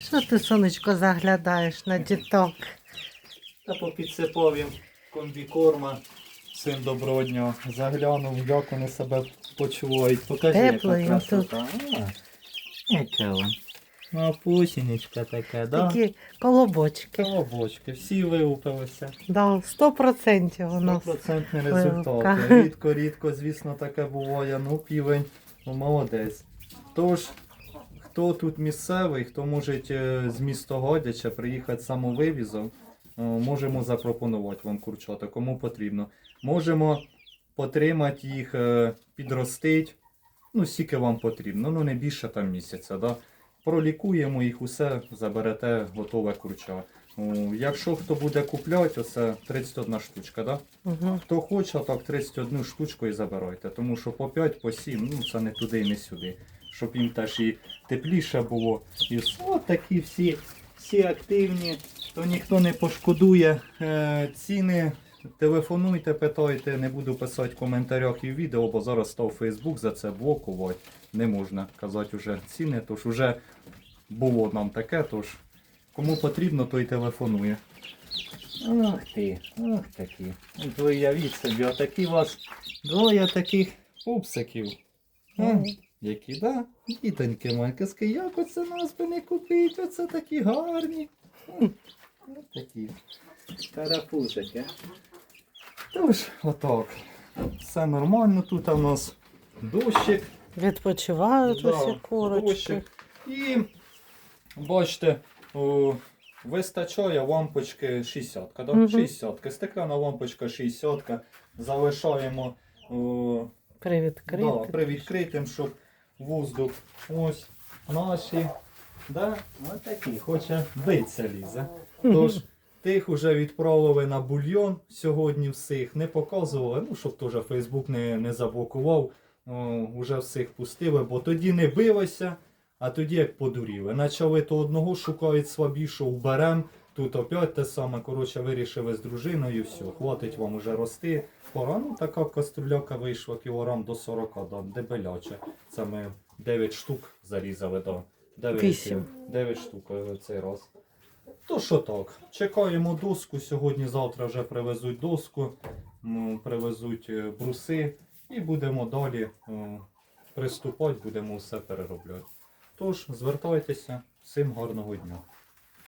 Що ти, сонечко, заглядаєш на діток? Та попідсипав їм комбікорма. Доброго дня. Заглянув, як вони себе почувають. Покажи, Тепло яка їм красота. А, Яке вон. Ну, пусінечка така, да? Такі колобочки. Колобочки, всі вилупилися. Да, 100% у нас. Стопроцентний вилупка. результат. Рідко, рідко, звісно, таке буває. Ну, півень, ну, молодець. Тож, хто тут місцевий, хто може е, з міста Годяча приїхати самовивізом, е, можемо запропонувати вам курчата, кому потрібно. Можемо потримати їх, е, підростить. Ну, скільки вам потрібно, ну не більше там місяця. Да? Пролікуємо їх усе, заберете готове курча. Ну, Якщо хто буде купляти, оце 31 штучка, да? Угу. Хто хоче, так 31 штучку і забирайте. Тому що по 5, по 7, ну це не туди і не сюди. Щоб їм теж і тепліше було. І. От такі всі, всі активні, то ніхто не пошкодує. Е, ціни. Телефонуйте, питайте, не буду писати в коментарях і відео, бо зараз став Фейсбук за це блокувати. Не можна казати вже ціни, тож вже було нам таке, тож кому потрібно, той телефонує. Ах ти, ах такі. Ви явіть собі, отакі у вас двоє таких пупсиків. Мгм. Які, да? Дітоньки маньки, як оце нас би не купить, оце такі гарні. Ось такі. Карапузики. Тож, отак. Все нормально, тут у нас дощик. Відпочивають Да, усі курочки. дощик. І бачите, о, вистачає лампочки 60, да? Мгм. 60. Стеклянна лампочка 60. Залишаємо о, Привіт, да, крик. при відкритим, щоб воздух ось наші. Да? Ось такі, хоче биться лізе. Тож тих уже відправили на бульйон сьогодні всіх, не показували, ну щоб теж Фейсбук не, не заблокував. О, уже всіх пустили, бо тоді не билося, а тоді як подуріли. Почали то одного шукають слабішого, берем. Тут опять те саме, коротше, вирішили з дружиною, все, хватить вам уже рости. Пора, ну така кастрюляка вийшла кілограм до 40, да, дебеляче. Це ми 9 штук зарізали, да. 9, Вісім. 9 штук е, цей раз. То що так, чекаємо доску. Сьогодні-завтра вже привезуть доску, привезуть е, бруси і будемо далі е, приступати, будемо все переробляти. Тож, звертайтеся, всім гарного дня.